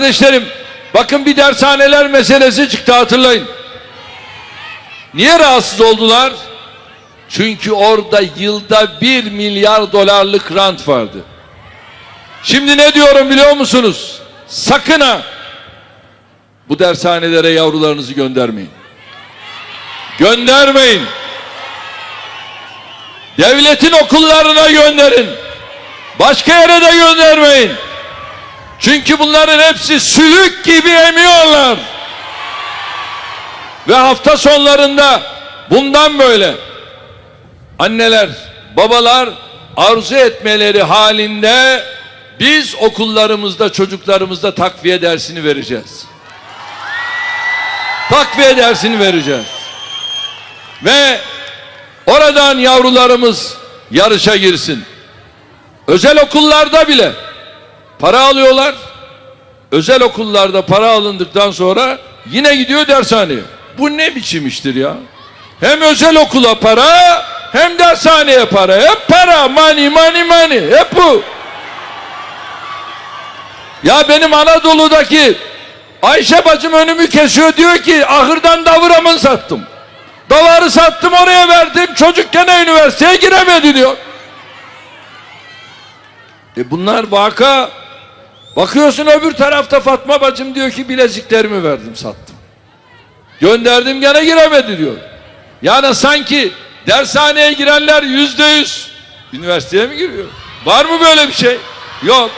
kardeşlerim bakın bir dershaneler meselesi çıktı hatırlayın. Niye rahatsız oldular? Çünkü orada yılda bir milyar dolarlık rant vardı. Şimdi ne diyorum biliyor musunuz? Sakın ha bu dershanelere yavrularınızı göndermeyin. Göndermeyin. Devletin okullarına gönderin. Başka yere de göndermeyin. Çünkü bunların hepsi sülük gibi emiyorlar. Ve hafta sonlarında bundan böyle anneler, babalar arzu etmeleri halinde biz okullarımızda çocuklarımızda takviye dersini vereceğiz. Takviye dersini vereceğiz. Ve oradan yavrularımız yarışa girsin. Özel okullarda bile para alıyorlar. Özel okullarda para alındıktan sonra yine gidiyor dershaneye. Bu ne biçim iştir ya? Hem özel okula para hem dershaneye para. Hep para. Money money money. Hep bu. Ya benim Anadolu'daki Ayşe bacım önümü kesiyor diyor ki ahırdan davıramın sattım. Davarı sattım oraya verdim. Çocuk gene üniversiteye giremedi diyor. E bunlar vaka. Bakıyorsun öbür tarafta Fatma bacım diyor ki bileziklerimi verdim sattım. Gönderdim gene giremedi diyor. Yani sanki dershaneye girenler yüzde yüz üniversiteye mi giriyor? Var mı böyle bir şey? Yok.